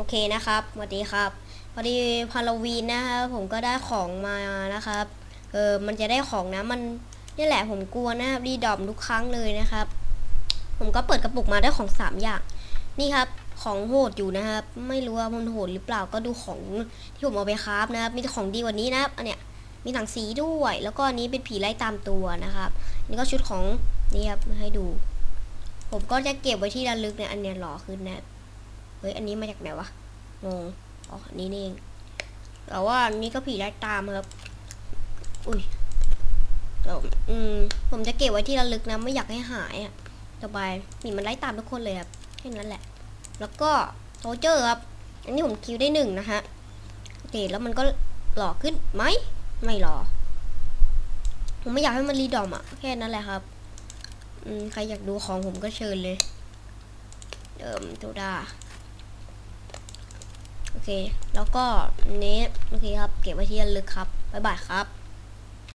โอเคนะครับสวัสดีครับพอดีพาโลวีนนะครับผมก็ได้ของมานะครับ เออมันจะได้ของนะมันนี่แหละผมกลัวนะครับรีดอมทุกครั้งเลยนะครับ ผมก็เปิดกระปุกมาได้ของสามอย่าง นี่ครับของโหดอยู่นะครับ ไม่รู้ว่ามันโหดหรือเปล่าก็ดูของที่ผมเอาไปคราฟนะครับมีของดีกว่านี้นะครับอันเนี้ยมีหนังสีด้วย แล้วก็อันนี้เป็นผีไล่ตามตัวนะครับนี่ก็ชุดของนี่ครับมาให้ดู ผมก็จะเก็บไว้ที่ระลึกเนี่ยอันเนี้ยหล่อขึ้นนะ เฮ้ย อันนี้มาจากไหนวะ งง อ๋อนนี้นี่เอง แต่ว่าอันนี้ก็ผีไล่ตามครับ อุ้ยเดี๋ยวอืม ผมจะเก็บไว้ที่ระลึกนะ ไม่อยากให้หายอะต่อไปผีมันไล่ตามทุกคนเลยครับ แค่นั้นแหละ แล้วก็โซเจอร์ครับ อันนี้ผมคิวได้หนึ่งนะฮะ โอเค แล้วมันก็หล่อขึ้นไหม ไม่หล่อ ผมไม่อยากให้มันรีดอมอะ แค่นั้นแหละครับอืมใครอยากดูของผมก็เชิญเลย เดิมโซดา โอเค แล้วก็นนี้โอเคครับ เก็บไว้ที่ระลึกครับ บ๊ายบายครับ